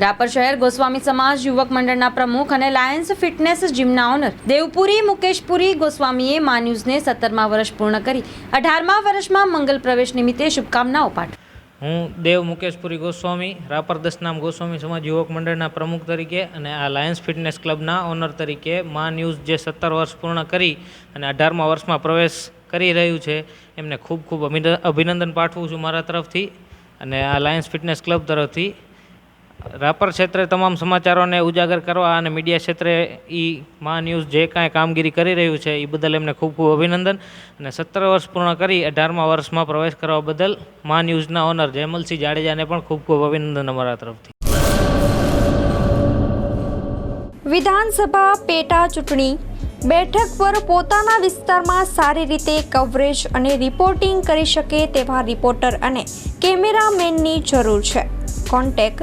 રાપર શહેર ગોસ્વામી સમાજ યુવક મંડળના પ્રમુખ અને લાયન્સ ફિટનેસ જીમના ઓનર દેવપુરી મુકેશપુરી ગોસ્વામીએ મા ન્યૂઝને સત્તરમા વર્ષ પૂર્ણ કરી, અઢારમા વર્ષમાં મંગલ પ્રવેશ નિમિત્તે શુભકામનાઓ પાઠવી. હું દેવ મુકેશપુરી ગોસ્વામી, રાપર દસનામ ગોસ્વામી સમાજ યુવક મંડળના પ્રમુખ તરીકે અને આ લાયન્સ ફિટનેસ ક્લબના ઓનર તરીકે મા ન્યૂઝ જે સત્તર વર્ષ પૂર્ણ કરી અને અઢારમા વર્ષમાં પ્રવેશ કરી રહ્યું છે, એમને ખૂબ ખૂબ અભિન- અભિનંદન પાઠવું છું મારા તરફથી અને આ લાયન્સ ફિટનેસ ક્લબ તરફથી. રાપર ક્ષેત્રે તમામ સમાચારોને ઉજાગર કરવા અને મીડિયા ક્ષેત્રે એ મા ન્યૂઝ જે કાંઈ કામગીરી કરી રહ્યું છે એ બદલ એમને ખૂબ ખૂબ અભિનંદન. અને સત્તર વર્ષ પૂર્ણ કરી અઢારમા વર્ષમાં પ્રવેશ કરવા બદલ મા ન્યૂઝના ઓનર જયમલસિંહ જાડેજાને પણ ખૂબ ખૂબ અભિનંદન અમારા તરફથી. વિધાનસભા પેટા ચૂંટણી. બેઠક પર પોતાના વિસ્તારમાં સારી રીતે કવરેજ અને રિપોર્ટિંગ કરી શકે તેવા રિપોર્ટર અને કેમેરામેનની જરૂર છે. કોન્ટેક